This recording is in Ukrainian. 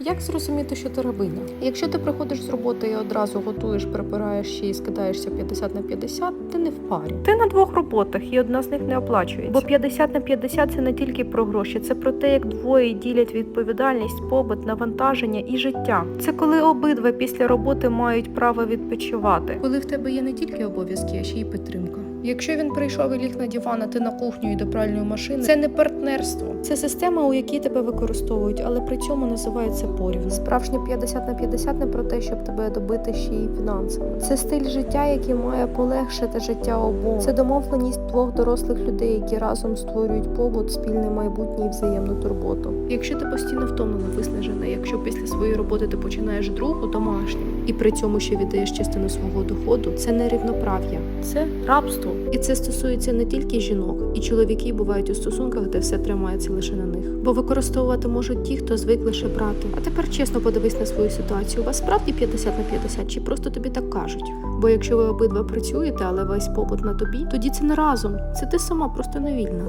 Як зрозуміти, що ти рабиня? Якщо ти приходиш з роботи і одразу готуєш, препираєш ще і скидаєшся 50 на 50, ти не в парі. Ти на двох роботах, і одна з них не оплачується. Бо 50 на 50 – це не тільки про гроші, це про те, як двоє ділять відповідальність, побут, навантаження і життя. Це коли обидва після роботи мають право відпочивати. Коли в тебе є не тільки обов'язки, а ще й підтримка. Якщо він прийшов і ліг на диван, а ти на кухню і до пральної машини, це не партнерство. Це система, у якій тебе використовують, але при цьому називається порівну. Справжнє 50 на 50 не про те, щоб тебе добити ще й фінансами. Це стиль життя, який має полегшити життя обом. Це домовленість двох дорослих людей, які разом створюють побут, спільне майбутнє і взаємну турботу. Якщо ти постійно втомлена, виснажена, якщо після своєї роботи ти починаєш другу домашню, і при цьому ще віддаєш частину свого доходу, це не рівноправ'я, це рабство. І це стосується не тільки жінок, і чоловіки бувають у стосунках, де все тримається лише на них. Бо використовувати можуть ті, хто звик лише брати. А тепер чесно подивись на свою ситуацію. У вас справді 50 на 50, чи просто тобі так кажуть? Бо якщо ви обидва працюєте, але весь побут на тобі, тоді це не разом. Це ти сама просто не вільна.